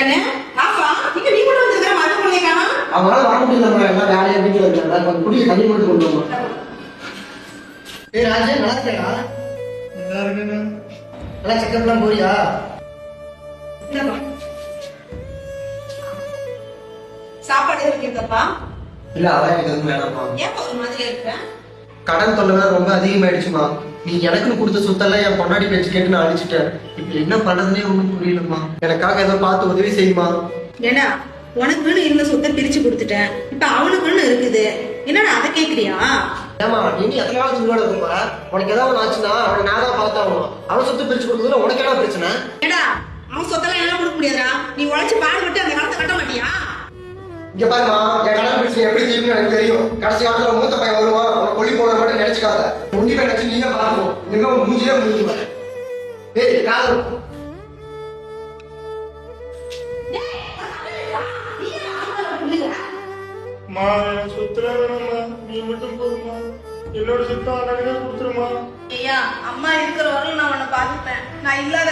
கண்ணு ஆஃபா இங்க நீ கூட வந்திருக்கிற மருந்து பண்ணிக்கானா வர முடியல வேலையா வீட்டுல இருக்காங்க. கொஞ்சம் குடிய தண்ணி மட்டும் கொண்டு வந்தோம் ஏய் ராஜே நல்லா இருக்கா நல்லா இருக்கேன் நல்லா போறியா? சாப்பாடு இருக்கீங்கப்பா இல்ல அதான் எனக்கு எதுவும் ஏன் ஒரு மாதிரி இருக்க? கடன் தொல்லை ரொம்ப அதிகமாயிடுச்சுமா. நீ எனக்குன்னு கொடுத்த சொத்தெல்லாம் என் பொண்டாடி பேச்சு கேட்டு நான் அழிச்சிட்டேன். இப்ப என்ன பண்றதுனே ஒண்ணும் புரியலம்மா. எனக்காக ஏதோ பார்த்து உதவி செய்யுமா? ஏடா உனக்குன்னு இருந்த சொத்தை பிரிச்சு கொடுத்துட்டேன். இப்ப அவனுக்குன்னு இருக்குது. என்னடா அதை கேக்குறியா? ஏமா நீ எத்தனை நாள் இருக்குமா உனக்கு ஏதாவது ஆச்சுன்னா அவனை நான் தான் பார்த்தாகணும். அவன் சொத்து பிரிச்சு கொடுக்குறதுல உனக்கு என்ன பிரச்சனை? ஏடா அவன் சொத்தெல்லாம் எல்லாம் கொடுக்க முடியாதுடா. நீ உழைச்சு பாடுபட்டு அந்த காலத்தை கட்ட மாட்டியா? இங்க பாருமா என் கடன் பிரச்சனை எப்படி தீர்க்கும் எனக்கு தெரியும். கடைசி காலத்துல மூத்த பையன் வருவான். கொல்லி போன மட்டும் நினைச்சுக்காத உன்னிப்பை நினைச்சு நீங்க பார்க்கணும் இனிமே உன் மூஞ்சிலே முடிஞ்சுவேன் ஏய் காதல். மா எனக்கு சொத்துல வேணும்மா. நீ மட்டும் போதுமா என்னோட சொத்தம் அழகே கொடுத்துருமா. ஐயா அம்மா இருக்கிற வரையும் நான் உன்னை பாத்துப்பேன் நான் இல்லாத